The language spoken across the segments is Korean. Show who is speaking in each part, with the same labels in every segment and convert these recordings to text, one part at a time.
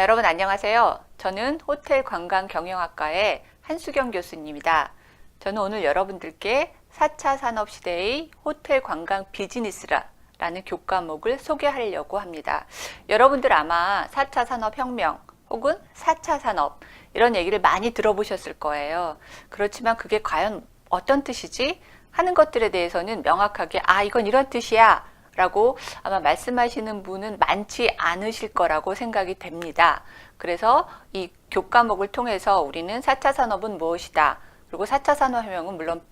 Speaker 1: 아, 여러분 안녕하세요. 저는 호텔 관광 경영학과의 한수경 교수입니다. 저는 오늘 여러분들께 4차 산업 시대의 호텔 관광 비즈니스라 라는 교과목을 소개하려고 합니다. 여러분들 아마 4차 산업 혁명 혹은 4차 산업 이런 얘기를 많이 들어보셨을 거예요. 그렇지만 그게 과연 어떤 뜻이지? 하는 것들에 대해서는 명확하게 아, 이건 이런 뜻이야. 라고 아마 말씀하시는 분은 많지 않으실 거라고 생각이 됩니다. 그래서 이 교과목을 통해서 우리는 4차 산업은 무엇이다. 그리고 4차 산업혁명은 물론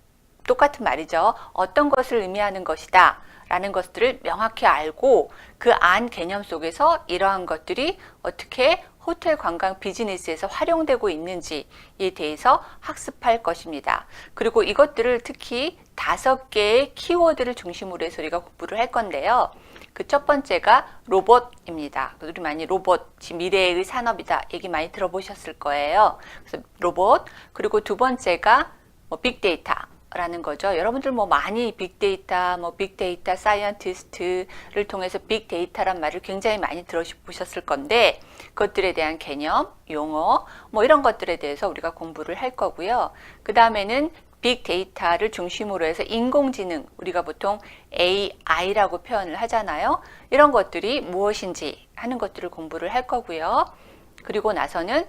Speaker 1: 똑같은 말이죠. 어떤 것을 의미하는 것이다. 라는 것들을 명확히 알고 그 안 개념 속에서 이러한 것들이 어떻게 호텔 관광 비즈니스에서 활용되고 있는지에 대해서 학습할 것입니다. 그리고 이것들을 특히 다섯 개의 키워드를 중심으로 해서 우리가 공부를 할 건데요. 그 첫 번째가 로봇입니다. 우리 많이 로봇이 미래의 산업이다 얘기 많이 들어보셨을 거예요. 그래서 로봇 그리고 두 번째가 뭐 빅데이터 라는 거죠. 여러분들 뭐 많이 빅데이터, 뭐 빅데이터 사이언티스트를 통해서 빅데이터란 말을 굉장히 많이 들어보셨을 건데 그것들에 대한 개념, 용어, 뭐 이런 것들에 대해서 우리가 공부를 할 거고요. 그 다음에는 빅데이터를 중심으로 해서 인공지능, 우리가 보통 AI라고 표현을 하잖아요. 이런 것들이 무엇인지 하는 것들을 공부를 할 거고요. 그리고 나서는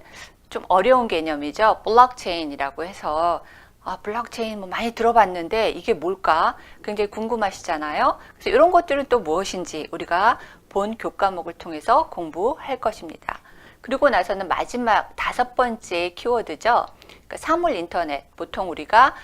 Speaker 1: 좀 어려운 개념이죠. 블록체인이라고 해서 아, 블록체인 뭐 많이 들어봤는데 이게 뭘까? 굉장히 궁금하시잖아요. 그래서 이런 것들은 또 무엇인지 우리가 본 교과목을 통해서 공부할 것입니다. 그리고 나서는 마지막 다섯 번째 키워드죠. 그러니까 사물 인터넷. 보통 우리가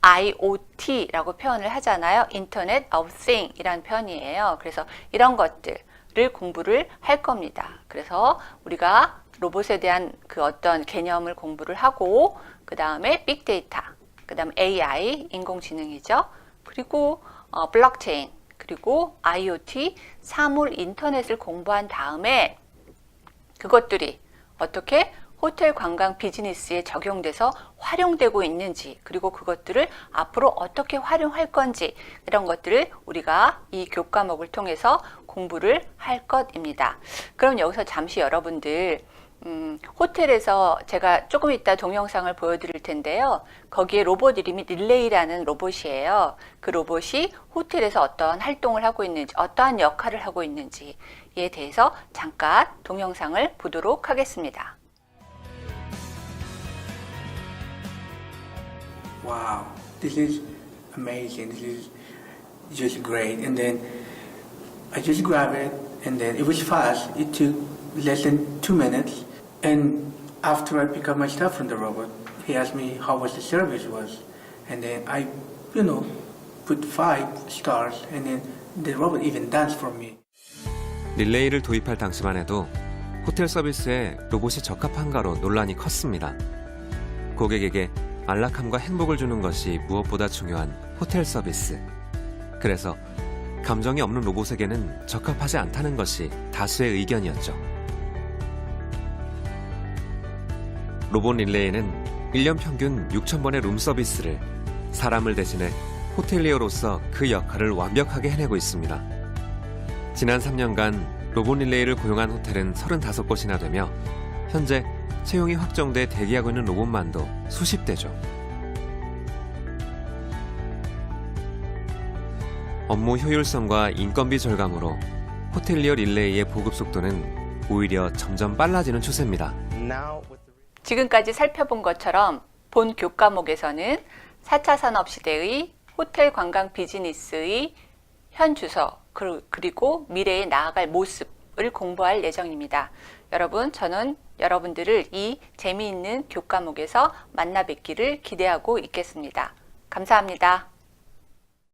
Speaker 1: IoT라고 표현을 하잖아요. 인터넷 of Thing이라는 표현이에요. 그래서 이런 것들을 공부를 할 겁니다. 그래서 우리가 로봇에 대한 그 어떤 개념을 공부를 하고 그 다음에 빅데이터, 그 다음 AI, 인공지능이죠. 그리고 어, 블록체인, 그리고 IoT, 사물 인터넷을 공부한 다음에 그것들이 어떻게 호텔 관광 비즈니스에 적용돼서 활용되고 있는지 그리고 그것들을 앞으로 어떻게 활용할 건지 이런 것들을 우리가 이 교과목을 통해서 공부를 할 것입니다. 그럼 여기서 잠시 여러분들 음, 호텔에서 제가 조금 이따 동영상을 보여드릴 텐데요. 거기에 로봇 이름이 릴레이라는 로봇이에요. 그 로봇이 호텔에서 어떤 활동을 하고 있는지, 어떠한 역할을 하고 있는지에 대해서 잠깐 동영상을 보도록 하겠습니다.
Speaker 2: Wow, this is amazing. This is just great. And then I just grabbed it, and then it was fast. It took less than two minutes. And after I pick up my stuff from the robot, he asked me how was the service was, and then I, you know, put five stars, and then the robot even danced for me.
Speaker 3: 릴레이를 도입할 당시만 해도 호텔 서비스에 로봇이 적합한가로 논란이 컸습니다. 고객에게 안락함과 행복을 주는 것이 무엇보다 중요한 호텔 서비스. 그래서 감정이 없는 로봇에게는 적합하지 않다는 것이 다수의 의견이었죠. 로봇 릴레이는 1년 평균 6,000번의 룸 서비스를 사람을 대신해 호텔리어로서 그 역할을 완벽하게 해내고 있습니다. 지난 3년간 로봇 릴레이를 고용한 호텔은 35곳이나 되며 현재 채용이 확정돼 대기하고 있는 로봇만도 수십 대죠. 업무 효율성과 인건비 절감으로 호텔리어 릴레이의 보급 속도는 오히려 점점 빨라지는 추세입니다.
Speaker 1: 지금까지 살펴본 것처럼 본 교과목에서는 4차 산업 시대의 호텔 관광 비즈니스의 현 주소 그- 그리고 미래에 나아갈 모습을 공부할 예정입니다. 여러분, 저는 여러분들을 이 재미있는 교과목에서 만나 뵙기를 기대하고 있겠습니다. 감사합니다.